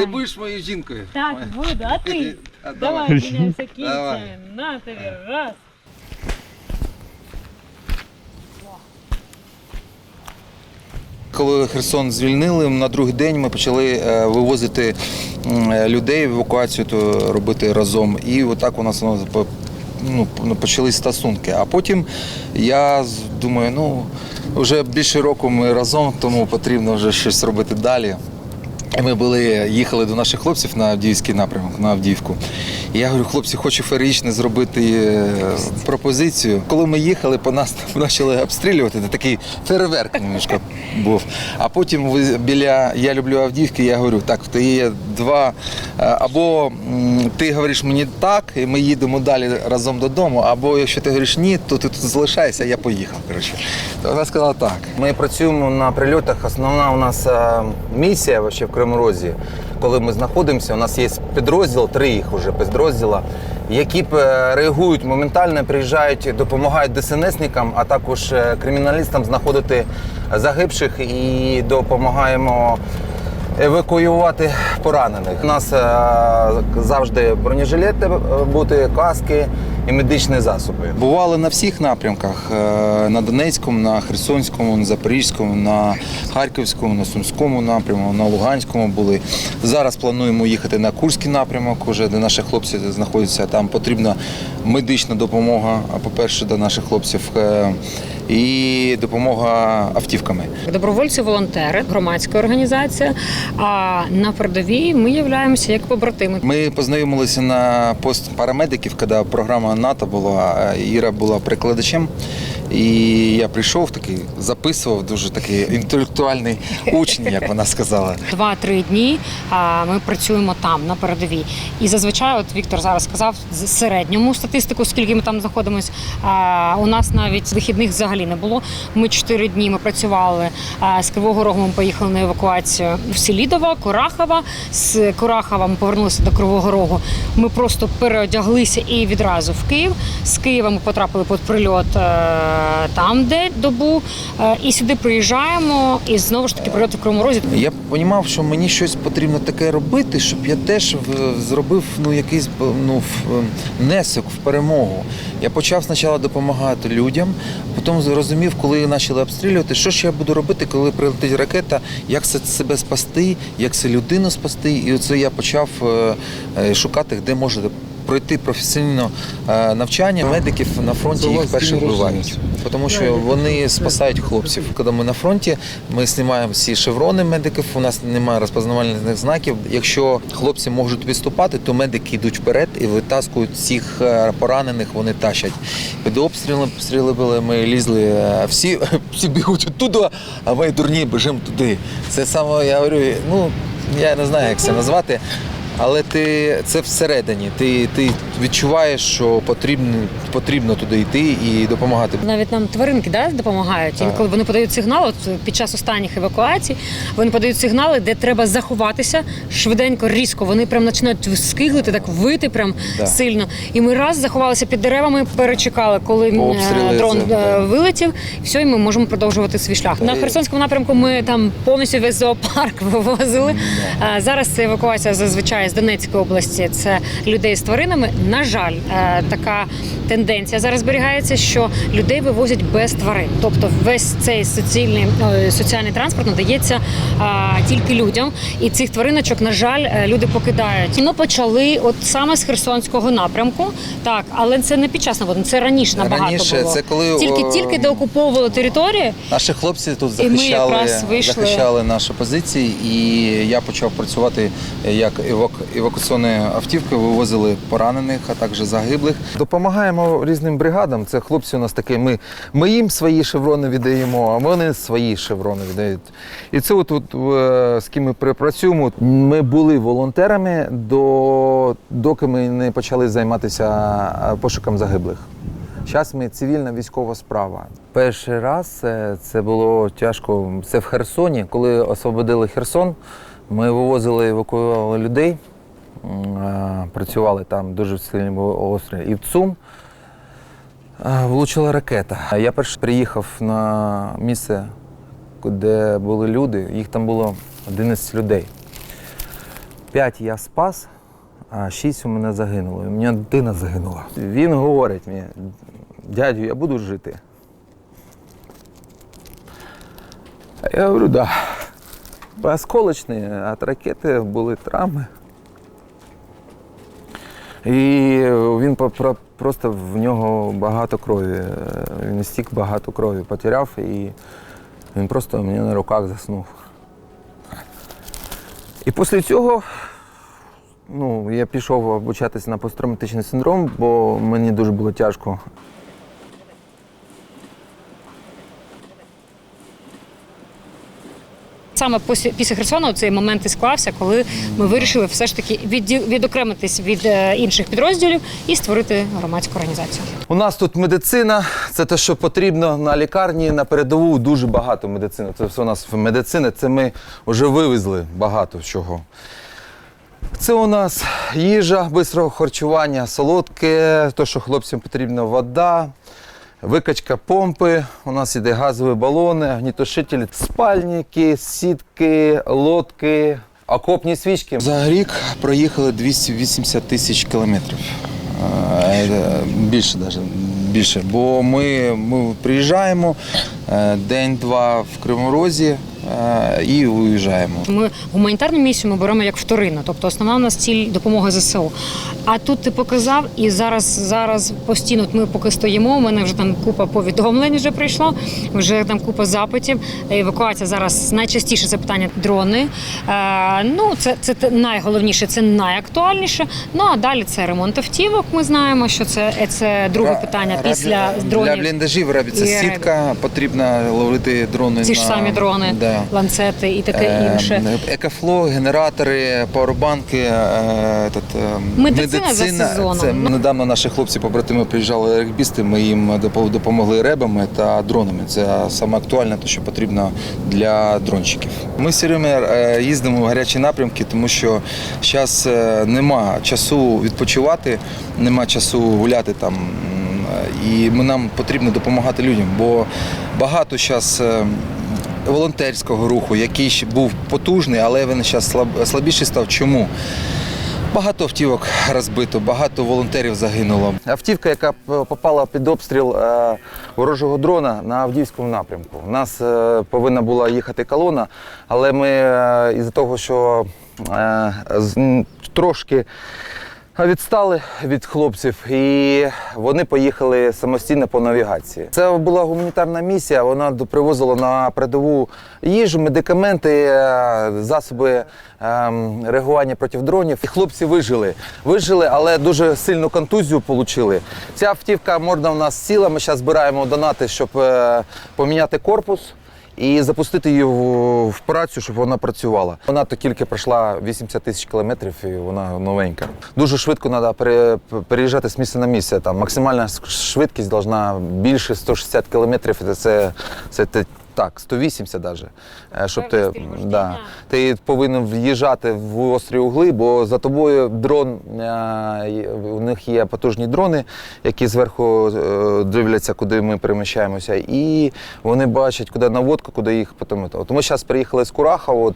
Ти будеш моєю жінкою. Так, буду, а ти? А, Давай, Давай. кінцями. На тобі, раз. Коли Херсон звільнили, на другий день ми почали е, вивозити е, людей, евакуацію то робити разом. І отак у нас воно ну, ну, почались стосунки. А потім я думаю, ну вже більше року ми разом, тому потрібно вже щось робити далі. Ми були, їхали до наших хлопців на Авдіївський напрямок, на Авдіївку. І я говорю, хлопці, хочу феєрично зробити е, пропозицію. Коли ми їхали, по нас почали обстрілювати, це такий фейерверк немножко був. А потім біля Я люблю Авдіївки, я говорю, так, то є два. е, Або ти говориш мені так, і ми їдемо далі разом додому, або якщо ти говориш ні, то ти тут залишайся, я поїхав. Коротше. То вона сказала так. Ми працюємо на прильотах. Основна у нас е, місія в Кривому Розі. Коли ми знаходимося, у нас є підрозділ, три їх вже підрозділа, які е, реагують моментально, приїжджають, допомагають ДСНСникам, а також криміналістам знаходити загибших і допомагаємо евакуювати поранених. У нас е, завжди бронежилети е, бути, каски і медичні засоби. Бували на всіх напрямках: е, на Донецькому, на Херсонському, на Запорізькому, на Харківському, на Сумському напрямку, на Луганському були. Зараз плануємо їхати на Курський напрямок, уже де наші хлопці знаходяться. Там потрібна медична допомога, а, по-перше, до наших хлопців. І допомога автівками. Добровольці, волонтери, громадська організація. А на передовій ми являємося як побратими. Ми познайомилися на пост парамедиків, коли програма НАТО була. Іра була прикладачем. І я прийшов такий, записував дуже такий інтелектуальний учень, як вона сказала. Два-три дні ми працюємо там на передовій. І зазвичай, от Віктор зараз сказав, середньому статистику, скільки ми там знаходимося, у нас навіть вихідних взагалі не було. Ми чотири дні ми працювали з Кривого Рогу. Ми поїхали на евакуацію в Селідова, Корахова. З Корахова ми повернулися до Кривого Рогу. Ми просто переодяглися і відразу в Київ. З Києва ми потрапили під прильот е, там, де добу, е, і сюди приїжджаємо. І знову ж таки прильот в Кривому Розі. Я розумів, що мені щось потрібно таке робити, щоб я теж зробив ну, якийсь ну, внесок в перемогу. Я почав спочатку допомагати людям, потім зрозумів, коли почали обстрілювати, що ж я буду робити, коли прилетить ракета, як це себе спасти, як це людину спасти. І оце я почав е, е, шукати, де може пройти професійне е, навчання. Медиків на фронті їх перші вбивають. Тому що вони спасають хлопців. Коли ми на фронті, ми знімаємо всі шеврони медиків. У нас немає розпознавальних знаків. Якщо хлопці можуть відступати, то медики йдуть вперед і витаскують всіх е, поранених. Вони тащать. Під обстріли обстріли були. Ми лізли. е, Всі всі бігуть оттуда, а ми дурні біжимо туди. Це саме я говорю. Ну я не знаю, як це назвати. Але ти це всередині. Ти, ти відчуваєш, що потрібно, потрібно туди йти і допомагати. Навіть нам тваринки да, допомагають. Інколи вони подають сигнал, от під час останніх евакуацій, вони подають сигнали, де треба заховатися швиденько, різко. Вони прям починають скиглити, так вити прям Да. сильно. І ми раз заховалися під деревами, перечекали, коли Обстріли, дрон це, е, вилетів. Все, і ми можемо продовжувати свій шлях. На Е. Херсонському напрямку ми там повністю весь зоопарк вивозили. А зараз це евакуація зазвичай з Донецької області. Це людей з тваринами. На жаль, е, така тенденція зараз зберігається, що людей вивозять без тварин. Тобто весь цей соціальний, е, соціальний транспорт надається тільки людям. І цих твариночок, на жаль, е, люди покидають. Ми почали от саме з Херсонського напрямку. Так, але це не під час наводнення, це раніше набагато Раніше було. це коли, тільки о, тільки деокуповували території. Наші хлопці тут І ми захищали, вийшли. захищали наші позиції, і я почав працювати як евак... евакуаційні автівки, вивозили поранених, а також загиблих. Допомагаємо різним бригадам. Це хлопці у нас такі. Ми, ми їм свої шеврони віддаємо, а вони свої шеврони віддають. І це от, от е, з ким ми працюємо. Ми були волонтерами до доки ми не почали займатися е, пошуком загиблих. Зараз ми цивільна військова справа. Перший раз е, це було тяжко. Це в Херсоні. Коли освободили Херсон, ми вивозили, евакуювали людей, працювали там дуже сильні острі. І в ЦУМ е, влучила ракета. А Я перший приїхав на місце, де були люди, їх там було 11 людей. П'ять я спас, а шість у мене загинуло. У мене дитина загинула. Він говорить мені, дядю, я буду жити. А я говорю, да. Осколочні, від ракети були травми. І він просто в нього багато крові. е, Він стік багато крові потеряв і він просто мені на руках заснув. І після цього ну, я пішов обучатися на посттравматичний синдром, бо мені дуже було тяжко. Саме після, Херсону цей момент і склався, коли ми вирішили все ж таки відокремитись від е, інших підрозділів і створити громадську організацію. У нас тут медицина, це те, що потрібно на лікарні, на передову дуже багато медицини. Це все у нас медицина, це ми вже вивезли багато чого. Це у нас їжа бистрого харчування, солодке, то, що хлопцям потрібна вода, викачка помпи, у нас іде газові балони, гнітошителі, спальники, сітки, лодки, окопні свічки. За рік проїхали 280 тисяч кілометрів. Е, Більше навіть. Більше. Бо ми, ми приїжджаємо е, день-два в Кривому Розі е, і уїжджаємо. Ми гуманітарну місію ми беремо як вторинну, тобто основна у нас ціль допомоги ЗСУ. А тут ти показав, і зараз зараз постійно от ми поки стоїмо. У мене вже там купа повідомлень вже прийшло, вже там купа запитів. Евакуація зараз найчастіше це питання дрони. Е, ну це, це найголовніше, це найактуальніше. Ну а далі це ремонт автівок. Ми знаємо, що це, це друге питання після Для бліндажів робиться і сітка, потрібно ловити дрони. Ці ж самі дрони, Да. ланцети і таке Е, інше. Екофло, генератори, пауербанки, е, е, Медицина. Це недавно наші хлопці побратими приїжджали регбісти. Ми їм допомогли ребами та дронами. Це саме актуальне, те, що потрібно для дронщиків. Ми все время е, їздимо в гарячі напрямки, тому що зараз нема часу відпочивати, нема часу гуляти там. І ми- нам потрібно допомагати людям, бо багато зараз волонтерського руху, який був потужний, але він зараз слабіший став. Чому? Багато автівок розбито, багато волонтерів загинуло. Автівка, яка попала під обстріл е, ворожого дрона на Авдіївському напрямку. У нас е, повинна була їхати колона, але ми е, із-за того, що трошки відстали від хлопців, і вони поїхали самостійно по навігації. Це була гуманітарна місія. Вона привозила на передову їжу, медикаменти, е, засоби ем, реагування проти дронів. І хлопці вижили. Вижили, але дуже сильну контузію отримали. Ця автівка можна в нас сіла. Ми зараз збираємо донати, щоб е, поміняти корпус і запустити її в, в працю, щоб вона працювала. Вона то тільки пройшла 80 тисяч кілометрів і вона новенька. Дуже швидко треба пере, переїжджати з місця на місце. Там максимальна швидкість повинна більше 160 кілометрів. Це, це, це, так, 180 навіть. Щоб ти, да, ти повинен в'їжджати в острі угли, бо за тобою дрон, е, у них є потужні дрони, які зверху е, дивляться, куди ми переміщаємося, і вони бачать, куди наводка, куди їх потім. От ми зараз приїхали з Курахова. От.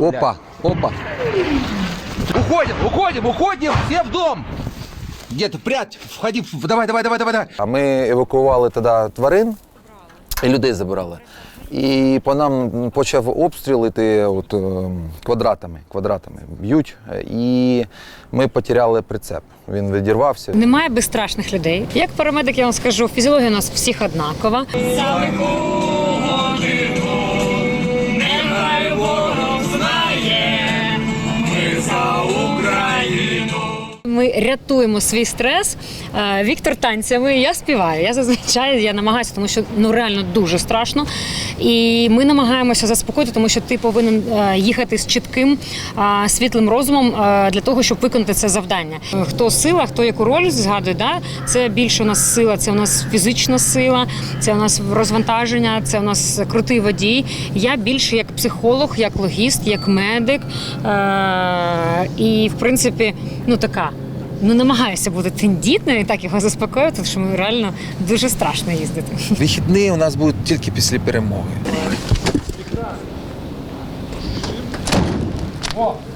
Опа, опа. Уходим, уходим, уходим, все в дом. Где-то прядь, входи, давай, давай, давай, давай, давай. А ми евакуювали тоді тварин і людей забирали. І по нам почав обстрілити от, е, квадратами, квадратами б'ють. І ми потеряли прицеп. Він відірвався. Немає безстрашних людей. Як парамедик, я вам скажу, фізіологія у нас всіх однакова. Ми рятуємо свій стрес. Е, Віктор танцями, я співаю. Я зазвичай я намагаюся, тому що ну реально дуже страшно. І ми намагаємося заспокоїти, тому що ти повинен е, їхати з чітким е, світлим розумом для того, щоб виконати це завдання. Хто сила, хто яку роль згадує, да? це більше у нас сила, це у нас фізична сила, це у нас розвантаження, це у нас крутий водій. Я більше як психолог, як логіст, як медик. І в принципі, ну така. Ну, намагаюся бути тендітною і так його заспокоювати, тому що ми реально дуже страшно їздити. Вихідні у нас будуть тільки після перемоги. Супер.